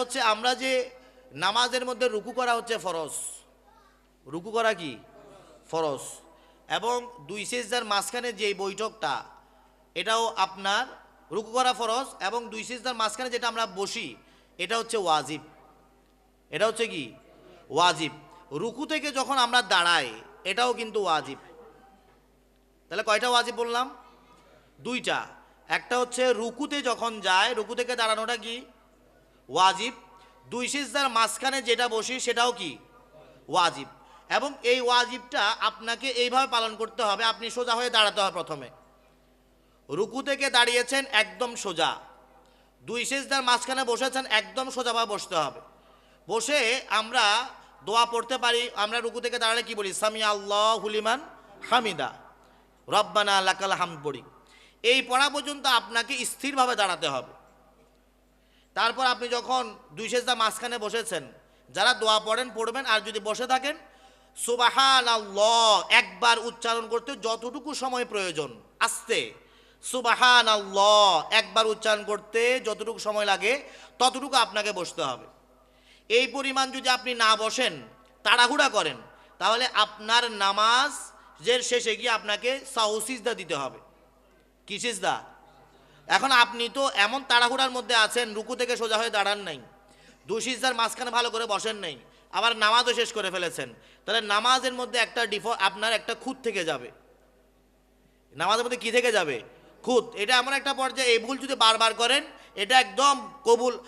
হচ্ছে আমরা যে নামাজের মধ্যে রুকু করা হচ্ছে ফরজ। রুকু করা কি? ফরজ। এবং দুই সিজদার মাঝখানে যে বৈঠকটা, এটাও আপনার রুকু করা ফরজ এবং দুই সিজদার মাঝখানে যেটা আমরা বসি, এটা হচ্ছে ওয়াজিব। এটা হচ্ছে কি? ওয়াজিব। রুকু থেকে যখন আমরা দাঁড়াই, এটাও কিন্তু ওয়াজিব। তাহলে কয়টা ওয়াজিব বললাম? দুইটা। একটা হচ্ছে রুকুতে যখন যায়, রুকু থেকে দাঁড়ানোটা কি? ওয়াজিব। দুই সিজদার মাঝখানে যেটা বসি সেটাও কি? ওয়াজিব। এবং এই ওয়াজিবটা আপনাকে এইভাবে পালন করতে হবে, আপনি সোজা হয়ে দাঁড়াতে হবে প্রথমে। রুকু থেকে দাঁড়িয়েছেন, একদম সোজা। দুই সিজদার মাঝখানে বসেছেন, একদম সোজাভাবে বসতে হবে। বসে আমরা দোয়া পড়তে পারি, আমরা রুকু থেকে দাঁড়ালে কি বলি? সামি আল্লাহ হুলিমান হামিদা। রব্বানা লাকাল হাম পড়ি এই পড়া পর্যন্ত আপনাকে স্থিরভাবে দাঁড়াতে হবে। তারপর আপনি যখন দুই সেজদা মাঝখানে বসেছেন, যারা দোয়া পড়েন, পড়বেন, আর যদি বসে থাকেন সুবাহান আল্লাহ একবার উচ্চারণ করতে যতটুকু সময় প্রয়োজন, আস্তে সুবাহান আল্লাহ একবার উচ্চারণ করতে যতটুকু সময় লাগে, ততটুকু আপনাকে বসতে হবে। এই পরিমাণ যদি আপনি না বসেন, তাড়াহুড়া করেন, তাহলে আপনার নামাজ যে শেষে গিয়ে আপনাকে সাউসিজদা দিতে হবে। কি সিজদা? এখন আপনি তো এমন তাড়াহুড়ার মধ্যে আছেন, রুকু থেকে সোজা হয়ে দাঁড়ান নাই। দুশিজদার মাঝখানে ভালো করে বসেন নাই। আবার নামাজও শেষ করে ফেলেছেন। তাহলে নামাজের মধ্যে একটা ডিফ আপনার একটা খুঁত থেকে যাবে। নামাজের মধ্যে কি থেকে যাবে? খুঁত। এটা এমন একটা পর্যায়ে এই ভুল যদি বারবার করেন, এটা একদম কবুল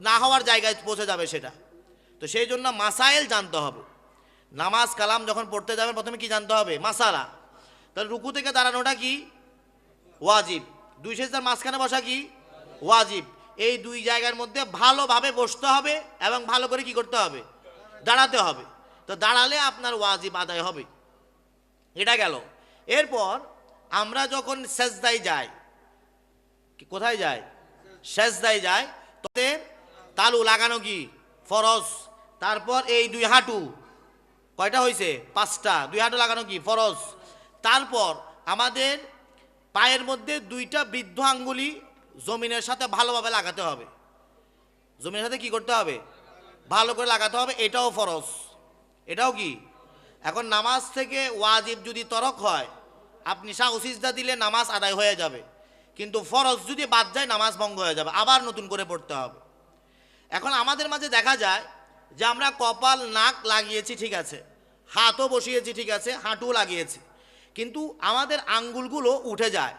না হওয়ার জায়গায় পৌঁছে যাবে সেটা। তো সেই জন্য মাসাইল জানতে হবে। নামাজ কালাম যখন পড়তে যাবেন, প্রথমে কি জানতে হবে? মাসালা। তাহলে রুকু থেকে দাঁড়ানোটা কি? ওয়াজিব। দুই সেজদার মাঝখানে বসা কি? ওয়াজিব। এই দুই জায়গার মধ্যে ভালোভাবে বসতে হবে এবং ভালো করে কি করতে হবে? দাঁড়াতে হবে। তো দাঁড়ালে আপনার ওয়াজিব আদায় হবে। এটা গেল। এরপর আমরা যখন সেজদায় যাই কোথায় যায় সেজদায় যায় তবে তালু লাগানো কি? ফরজ। তারপর এই দুই হাঁটু, কয়টা হয়েছে পাঁচটা। দুই হাঁটু লাগানো কি? ফরজ। তারপর আমাদের পায়ের মধ্যে দুইটা বৃদ্ধ আঙ্গুলি জমিনের সাথে ভালোভাবে লাগাতে হবে। জমিনের সাথে কি করতে হবে? ভালো করে লাগাতে হবে, এটাও ফরজ। এটাও কি? এখন নামাজ থেকে ওয়াজিব যদি তরক হয়, আপনি শাহ সিজদা দিলে নামাজ আদায় হয়ে যাবে। কিন্তু ফরজ যদি বাদ যায়, নামাজ ভঙ্গ হয়ে যাবে, আবার নতুন করে পড়তে হবে। এখন আমাদের মাঝে দেখা যায় যে আমরা কপাল, নাক লাগিয়েছি, ঠিক আছে। হাতও বসিয়েছি, ঠিক আছে। হাঁটুও লাগিয়েছি। কিন্তু আমাদের আঙ্গুলগুলো উঠে যায়।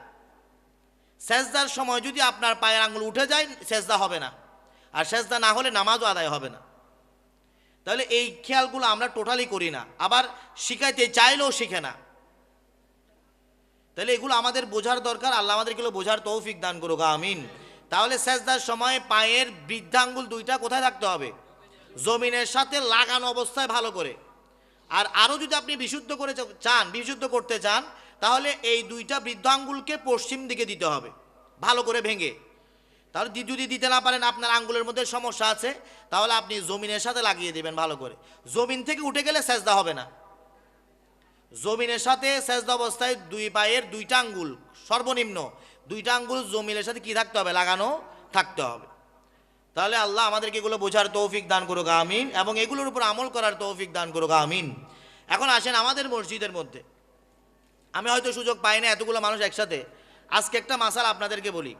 সেজদার সময় যদি আপনার পায়ের আঙ্গুল উঠে যায়, সেজদা হবে না। আর সেজদা না হলে নামাজও আদায় হবে না। তাহলে এই খেয়ালগুলো আমরা টোটালি করি না। আবার শিখাইতে চাইলেও শিখে না। তাহলে এগুলো আমাদের বোঝার দরকার। আল্লাহ আমাদের এগুলো বোঝার তৌফিক দান করুক, আমিন। তাহলে সেজদার সময় পায়ের বৃদ্ধাঙ্গুল দুইটা কোথায় থাকতে হবে? জমিনের সাথে লাগানো অবস্থায় ভালো করে। আর আরও যদি আপনি বিশুদ্ধ করে চান, বিশুদ্ধ করতে চান, তাহলে এই দুইটা বৃদ্ধাঙ্গুলকে পশ্চিম দিকে দিতে হবে, ভালো করে ভেঙে। তাহলে যদি দিতে না পারেন, আপনার আঙ্গুলের মধ্যে সমস্যা আছে, তাহলে আপনি জমিনের সাথে লাগিয়ে দেবেন ভালো করে। জমিন থেকে উঠে গেলে সেজদা হবে না। জমিনের সাথে সেজদা অবস্থায় দুই পায়ের দুইটা আঙ্গুল, সর্বনিম্ন দুইটা আঙ্গুল জমিনের সাথে কি থাকতে হবে? লাগানো থাকতে হবে। তাহলে আল্লাহ আমাদেরকে এগুলো বোঝার তৌফিক দান করুক, আমিন। এবং এগুলোর উপর আমল করার তৌফিক দান করুক, আমিন। এখন আসেন আমাদের মসজিদের মধ্যে। আমি হয়তো সুযোগ পাই না এতগুলো মানুষ একসাথে। আজকে একটা মাসাল আপনাদেরকে বলি।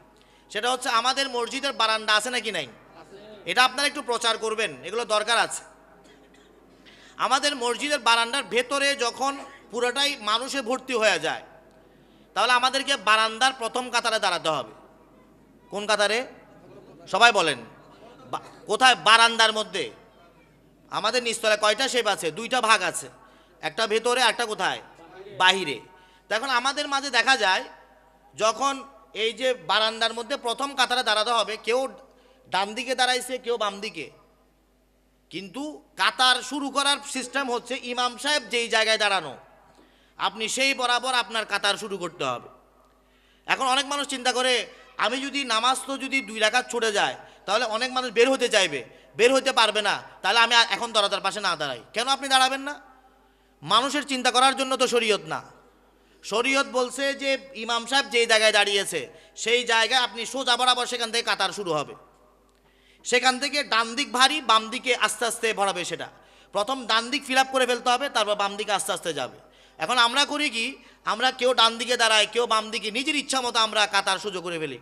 সেটা হচ্ছে আমাদের মসজিদের বারান্দা আছে নাকি নাই? এটা আপনারা একটু প্রচার করবেন, এগুলো দরকার আছে। আমাদের মসজিদের বারান্দার ভেতরে যখন পুরোটাই মানুষে ভর্তি হয়ে যায়, তাহলে আমাদেরকে বারান্দার প্রথম কাতারে দাঁড়াতে হবে। কোন কাতারে? সবাই বলেন। কোথায়? বারান্দার মধ্যে। আমাদের নিচতলায় কয়টা শেপ আছে? দুইটা ভাগ আছে। একটা ভেতরে, একটা কোথায়? বাহিরে। তো এখন আমাদের মাঝে দেখা যায়, যখন এই যে বারান্দার মধ্যে প্রথম কাতারে দাঁড়াতে হবে, কেউ ডান দিকে দাঁড়াইছে, কেউ বাম দিকে। কিন্তু কাতার শুরু করার সিস্টেম হচ্ছে ইমাম সাহেব যেই জায়গায় দাঁড়ানো, আপনি সেই বরাবর আপনার কাতার শুরু করতে হবে। এখন অনেক মানুষ চিন্তা করে, আমি যদি নামাজ তো যদি দুই রাকাত ছুটে যায় তাহলে অনেক মানুষ বের হতে চাইবে। বের হতে পারবে না। তাহলে আমি এখন দরজার পাশে না দাঁড়াই। কেন আপনি দাঁড়াবেন না? মানুষের চিন্তা করার জন্য তো শরীয়ত না। শরীয়ত বলছে যে, ইমাম সাহেব যেই জায়গায় দাঁড়িয়েছে, সেই জায়গায় আপনি সোজা বরাবর সেখান থেকে কাতার শুরু হবে। সেখান থেকে ডান দিক ভারী, বাম দিকে আস্তে আস্তে ভরাবে সেটা। প্রথম ডান দিক ফিল করে ফেলতে হবে, তারপর বাম দিকে আস্তে আস্তে যাবে। এখন আমরা করি কি, আমরা কেউ ডান দিকে দাঁড়াই, কেউ বাম দিকে নিজের ইচ্ছা মতো আমরা কাতার সুযোগ করে ফেলি।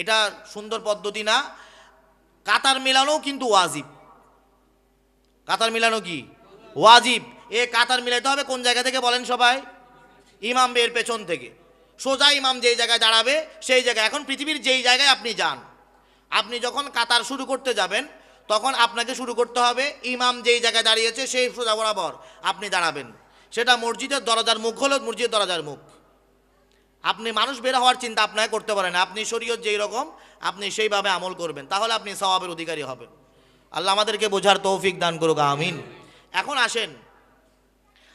এটা সুন্দর পদ্ধতি না। কাতার মেলানো কিন্তু ওয়াজিব। কাতার মিলানো কি? ওয়াজিব। এ কাতার মিলাইতে হবে কোন জায়গা থেকে বলেন সবাই? ইমাম বের পেছন থেকে। সোজা ইমাম যেই জায়গায় দাঁড়াবে, সেই জায়গায়। এখন পৃথিবীর যেই জায়গায় আপনি যান, আপনি যখন কাতার শুরু করতে যাবেন, তখন আপনাকে শুরু করতে হবে ইমাম যেই জায়গায় দাঁড়িয়েছে, সেই সোজা বরাবর আপনি দাঁড়াবেন। সেটা মসজিদের দরজার মুখ হলো মসজিদের দরজার মুখ। আপনি মানুষ বের হওয়ার চিন্তা আপনাকে করতে পারেন আপনি শরীয়ত যেই রকম, আপনি সেইভাবে আমল করবেন। তাহলে আপনি সওয়াবের অধিকারী হবেন। আল্লাহ আমাদেরকে বোঝার তৌফিক দান করুক, আমিন। এখন আসেন।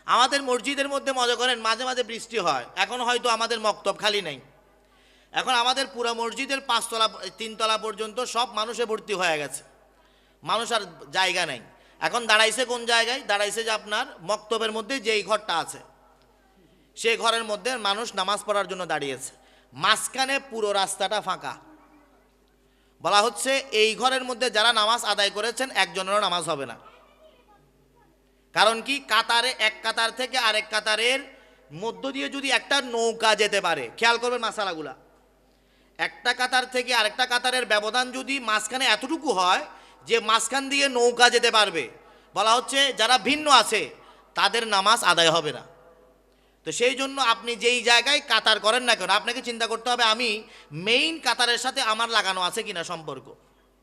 আমাদের মসজিদের মধ্যে মজা করেন, মাঝে মাঝে বৃষ্টি হয়। এখন হয়তো আমাদের মক্তব খালি নেই। এখন আমাদের পুরো মসজিদের পাঁচতলা, তিনতলা পর্যন্ত সব মানুষে ভর্তি হয়ে গেছে। মানুষ আর জায়গা নেই। এখন দাঁড়াইছে কোন জায়গায়? দাঁড়াইছে যে আপনার মক্তবের মধ্যে যেই ঘরটা আছে। সেই ঘরের মধ্যে মানুষ নামাজ পড়ার জন্য দাঁড়িয়েছে। মাঝখানে পুরো রাস্তাটা ফাঁকা। বলা হচ্ছে এই ঘরের মধ্যে যারা নামাজ আদায় করেছেন, একজনেরও নামাজ হবে না। কারণ কি? কাতারে এক কাতার থেকে আরেক কাতারের মধ্য দিয়ে যদি একটা নৌকা যেতে পারে, খেয়াল করবেন মাসালাগুলা। একটা কাতার থেকে আরেকটা কাতারের ব্যবধান যদি মাঝখানে এতটুকু হয় যে মাঝখান দিয়ে নৌকা যেতে পারবে, বলা হচ্ছে যারা ভিন্ন আছে, তাদের নামাজ আদায় হবে না। তো সেই জন্য আপনি যেই জায়গায় কাতার করেন না কেন, আপনাকে চিন্তা করতে হবে আমি মেইন কাতারের সাথে আমার লাগানো আছে কিনা সম্পর্ক।